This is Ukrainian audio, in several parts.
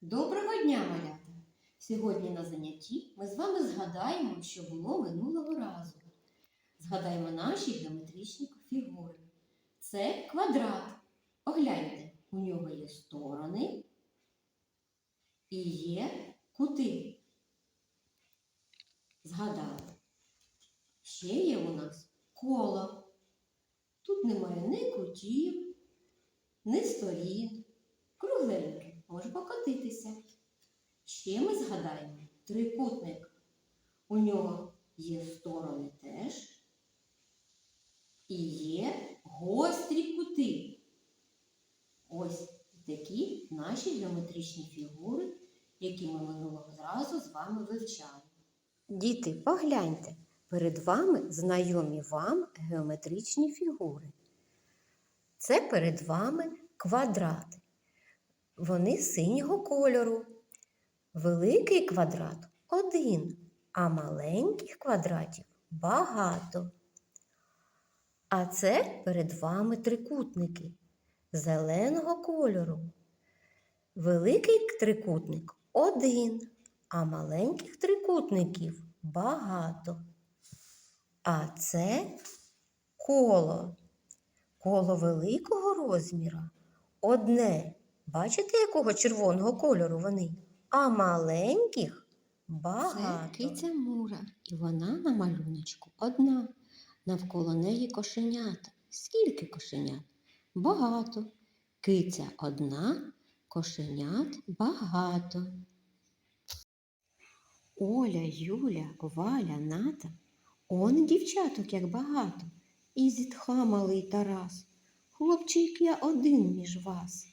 Доброго дня, малята! Сьогодні на занятті ми з вами згадаємо, що було минулого разу. Згадаємо наші геометричні фігури. Це квадрат. Погляньте, у нього є сторони і є кути. Згадали. Ще є у нас коло. Тут немає ні кутів, ні сторін. Кругленьке, може покотитися. Ще ми згадаємо трикутник. У нього є сторони теж. І є гострі кути. Ось такі наші геометричні фігури, які ми минулого разу з вами вивчали. Діти, погляньте, перед вами знайомі вам геометричні фігури. Це перед вами квадрати. Вони синього кольору. Великий квадрат один, а маленьких квадратів багато. А це перед вами трикутники зеленого кольору. Великий трикутник один, а маленьких трикутників багато. А це коло. Коло великого розміра одне. Бачите, якого червоного кольору вони? А маленьких багато. Це киця Мура, і вона на малюночку одна. Навколо неї кошенята. Скільки кошенят? Багато. Киця одна, кошенят багато. Оля, Юля, Валя, Ната. Он дівчаток як багато. І зітха малий Тарас. Хлопчик я один між вас.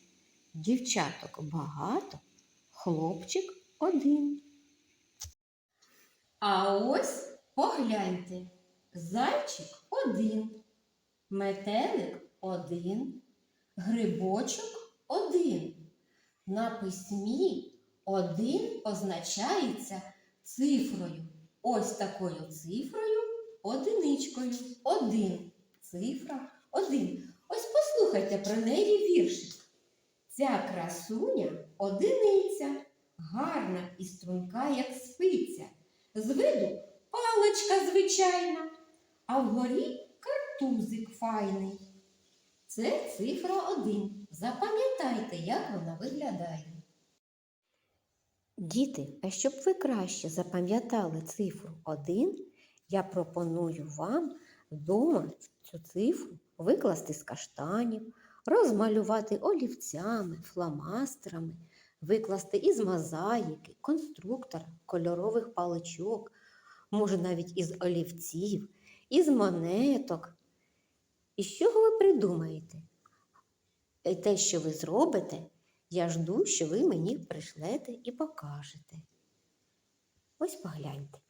Дівчаток багато, хлопчик один. А ось погляньте. Зайчик один, метелик один, грибочок один. На письмі один позначається цифрою. Ось такою цифрою одиничкою. Один. Цифра один. Ось послухайте про неї віршик. Ця красуня одиниця, гарна і струнка, як спиця. З виду паличка звичайна, а вгорі картузик файний. Це цифра один. Запам'ятайте, як вона виглядає. Діти, а щоб ви краще запам'ятали цифру 1, я пропоную вам вдома цю цифру викласти з каштанів, розмалювати олівцями, фломастерами, викласти із мозаїки, конструктора, кольорових паличок, може навіть із олівців, із монеток. І чого ви придумаєте? І те, що ви зробите, я жду, що ви мені прийшлете і покажете. Ось погляньте.